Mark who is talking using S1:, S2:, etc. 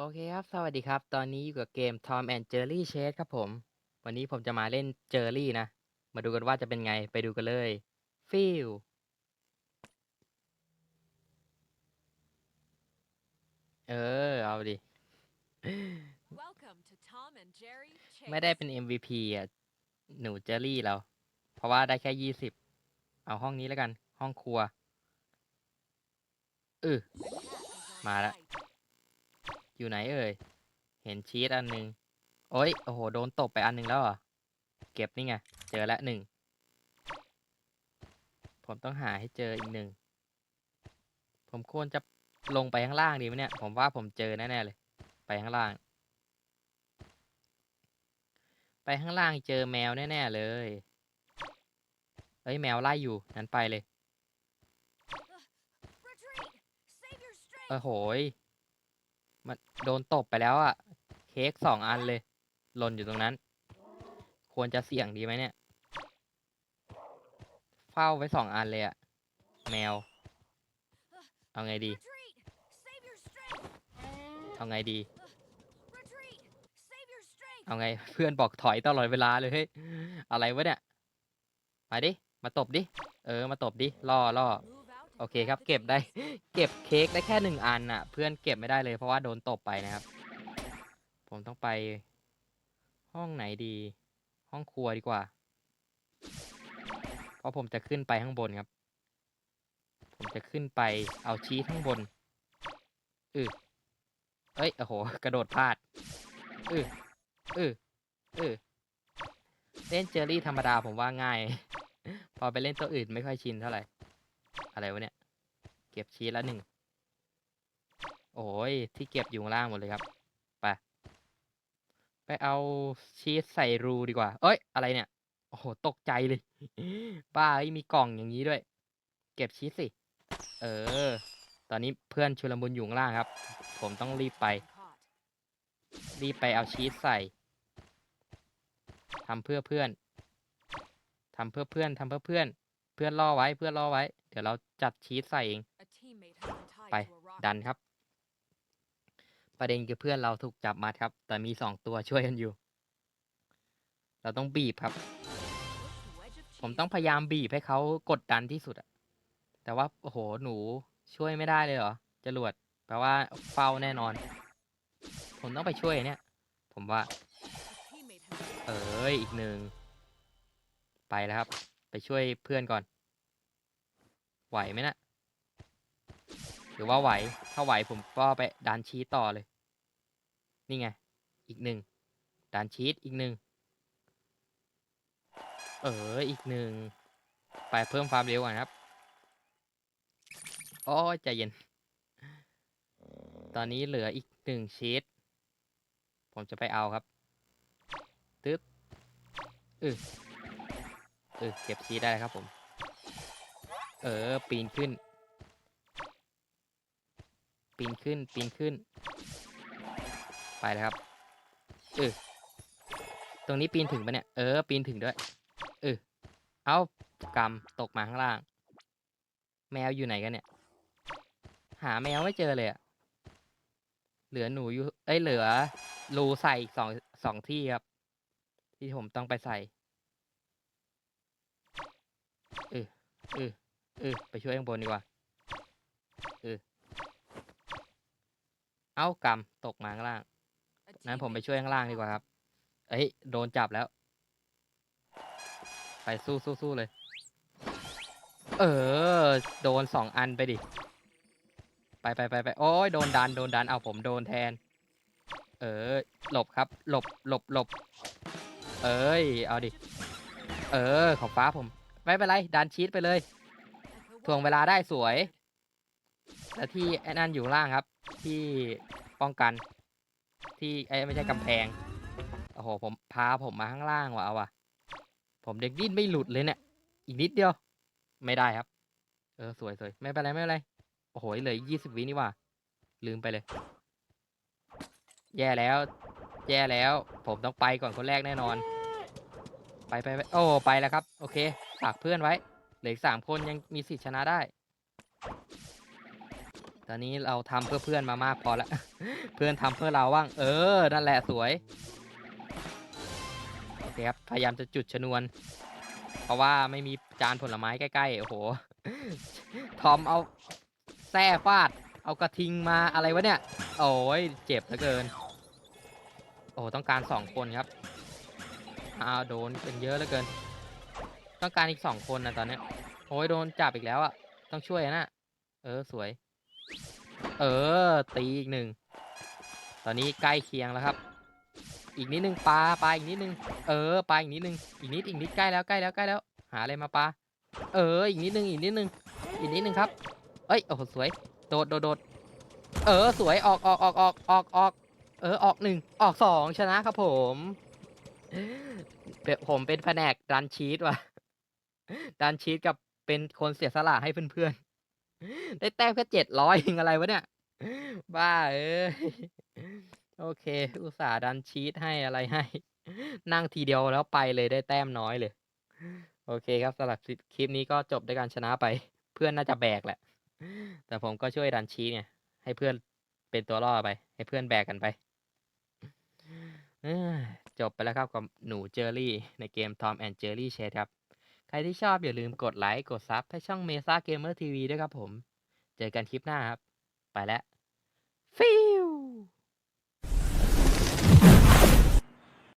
S1: โอเคครับ สวัสดีครับ ตอนนี้อยู่กับเกม Tom and Jerry Chase ครับผม วันนี้ผมจะมาเล่นเจอรี่นะ มาดูกันว่าจะเป็นไง ไปดูกันเลย ฟิวเออ เอาดิ
S2: Welcome to Tom and Jerry Chase.
S1: ไม่ได้เป็น MVP อะ หนูเจอรี่เรา เพราะว่าได้แค่ยี่สิบ เอาห้องนี้แล้วกัน ห้องครัวเออ
S2: The cat is on
S1: มาละ
S2: site.
S1: อยู่ไหนเอ่ย เห็นชีสอันหนึ่งโอ้ย โอ้โห โดนตบไปอันหนึ่งแล้วเหรอเก็บนี่ไง เจอแล้วหนึ่ง ผมต้องหาให้เจออีกหนึ่ง ผมควรจะลงไปข้างล่างดีไหมเนี่ย ผมว่าผมเจอแน่ๆเลย ไปข้างล่าง ไปข้างล่างเจอแมวแน่ๆเลยเอ้ยแมวไล่อยู่งั้นไปเลย
S2: Retreat! Save your strength!
S1: โอ้โหย มันโดนตบไปแล้วอะเค้กสองอันเลยหล่นอยู่ตรงนั้น ควรจะเสี่ยงดีไหมเนี่ย เฝ้าไว้สองอันเลยอะแมว เอาไงดี เอาไงดี เอาไงเพื่อนบอกถอยตลอดเวลาเลยเฮ้ยอะไรวะเนี่ย มาดิ มาตบดิ เออ มาตบดิ ล่อล่อ โอเคครับ เก็บได้ เก็บเค้กได้แค่หนึ่งอันน่ะ เพื่อนเก็บไม่ได้เลยเพราะว่าโดนตบไปนะครับ ผมต้องไป ห้องไหนดี ห้องครัวดีกว่า เพราะผมจะขึ้นไปข้างบนครับ ผมจะขึ้นไปเอาชีสข้างบนอือเอ้ยโอ้โห กระโดดพลาดอืออืออือเล่นเจอรี่ธรรมดาผมว่าง่าย พอไปเล่นตัวอื่นไม่ค่อยชินเท่าไหร่ อะไรวะเนี่ย เก็บชีสล้วหนึ่ง โอ้ย ที่เก็บอยู่ล่างหมดเลยครับ ไป ไปเอาชีสใส่รูดีกว่า เอ้ย อะไรเนี่ย โอ้โห ตกใจเลย บ้าเอ้มีกล่องอย่างนี้ด้วย เก็บชีสสิ เออ ตอนนี้เพื่อนชุลมุนอยู่ล่างครับ ผมต้องรีบไป รีบไปเอาชีสใส่ ทำเพื่อเพื่อนทำเพื่อเพื่อนทำเพื่อเพื่อน เพื่อนล่อไว้เพื่อนล่อไว้ เดี๋ยวเราจัดชีสใส่เอง
S2: A teammate has been tied
S1: ไป
S2: to a rock.
S1: ดันครับ ประเด็นคือเพื่อนเราถูกจับมัดครับ แต่มีสองตัวช่วยกันอยู่ เราต้องบีบครับ
S2: Push the wedge of
S1: ผม
S2: cheese
S1: ต้องพยายามบีบให้เขากดดันที่สุดอะแต่ว่าโอ้โหหนูช่วยไม่ได้เลยเหรอจรวดแปลว่าเฝ้าแน่นอน ผมต้องไปช่วยเนี่ย ผมว่า
S2: A teammate has been
S1: เอ้ยอีกหนึ่งไปแล้วครับ ไปช่วยเพื่อนก่อน ไหวไหมนะหรือว่าไหว ถ้าไหวผมก็ไปดันชีสต่อเลย นี่ไง อีกหนึ่งดันชีสอีกหนึ่ง เออ อีกหนึ่ง ไปเพิ่มความเร็วก่อนครับโอ้ยใจเย็น ตอนนี้เหลืออีกหนึ่งชีสผมจะไปเอาครับ ตึ๊บเออ เออเก็บชีได้ครับผม เออ ปีนขึ้น ปีนขึ้น ปีนขึ้น ไปแล้วครับ เออ ตรงนี้ปีนถึงปะเนี่ย เออ ปีนถึงด้วย เออ เอากำตกมาข้างล่าง แมวอยู่ไหนกันเนี่ย หาแมวไม่เจอเลยอะเหลือหนูอยู่ เอ้ย เหลือรูใส่สองสองที่ครับ ที่ผมต้องไปใส่ เออเออเออไปช่วยข้างบนดีกว่าเออเอากำตกมาข้างล่างนั้นผมไปช่วยข้างล่างดีกว่าครับเอ้ยโดนจับแล้ว ไปสู้สู้สู้เลย เออ โดนสองอันไปดิ ไปไปไปไปโอ้ยโดนดันโดนดันเอาผมโดนแทน เออ หลบครับ หลบหลบหลบเอ้ย เอาดิ เออของฟ้าผม ไม่เป็นไรดันชีสไปเลย
S2: The
S1: ถ่วงเวลาได้สวยและที่ไอ้นั่นอยู่ล่างครับ ที่ป้องกัน ที่ไอ้ไม่ใช่กำแพงโอ้โหผมพาผมมาข้างล่างว่ะเอาว่ะผมเด็กดิ้นไม่หลุดเลยเนี่ยอีกนิดเดียว ไม่ได้ครับ เออสวยสวยไม่เป็นไรไม่เป็นไรโอ้โหเหลือยี่สิบวินี่ว่ะลืมไปเลย แย่แล้ว แย่แล้ว ผมต้องไปก่อนคนแรกแน่นอน ไปไปไปโอ้ไปแล้วครับ โอเค ฝากเพื่อนไว้ เหลืออีกสามคนยังมีสิทธิ์ชนะได้ ตอนนี้เราทำเพื่อเพื่อนมามากพอแล้วเพื่อนทำเพื่อเราบ้าง เออ นั่นแหละสวย โอเคครับ พยายามจะจุดชนวน เพราะว่าไม่มีจานผลไม้ใกล้ๆ โอ้โห ทอมเอาแส้ฟาด เอากระทิงมาอะไรวะเนี่ย โอ้ยเจ็บเหลือเกิน โอ้โหต้องการสองคนครับอ้าวโดนเป็นเยอะเหลือเกิน ต้องการอีกสองคนนะตอนเนี้ยโอ้ยโดนจับอีกแล้วอะต้องช่วยนะเออสวย เออ ตีอีกหนึ่งตอนนี้ใกล้เคียงแล้วครับ อีกนิดนึงปลาปลาอีกนิดนึงเออปลาอีกนิดนึงอีกนิดอีกนิดใกล้แล้วใกล้แล้วใกล้แล้ว หาอะไรมาปลาเอออีกนิดนึงอีกนิดนึงอีกนิดนึงครับเอ้ยโอ้โหสวยโดดโดดโดดเออสวยออกออกออกออกออกออกเออออกหนึ่งออกสองชนะครับผมผมเป็นแผนกดันชีตว่ะ ดันชีตกับเป็นคนเสียสละให้เพื่อนๆ ได้แต้มแค่เจ็ดร้อยเองอะไรวะเนี่ย บ้าเอ้ยโอเค อุตส่าห์ดันชีตให้อะไรให้ นั่งทีเดียวแล้วไปเลยได้แต้มน้อยเลย โอเคครับสำหรับคลิปนี้ก็จบด้วยการชนะไป เพื่อนน่าจะแบกแหละ แต่ผมก็ช่วยดันชีตไงให้เพื่อนเป็นตัวล่อไป ให้เพื่อนแบกกันไปจบไปแล้วครับกับหนูเจอรี่ในเกม Tom and Jerry Chase ครับ ใครที่ชอบอย่าลืมกดไลค์ กดซับให้ช่องเมซ่าเกมเมอร์ทีวีด้วยครับผม เจอกันคลิปหน้าครับ ไปแล้ว ฟิว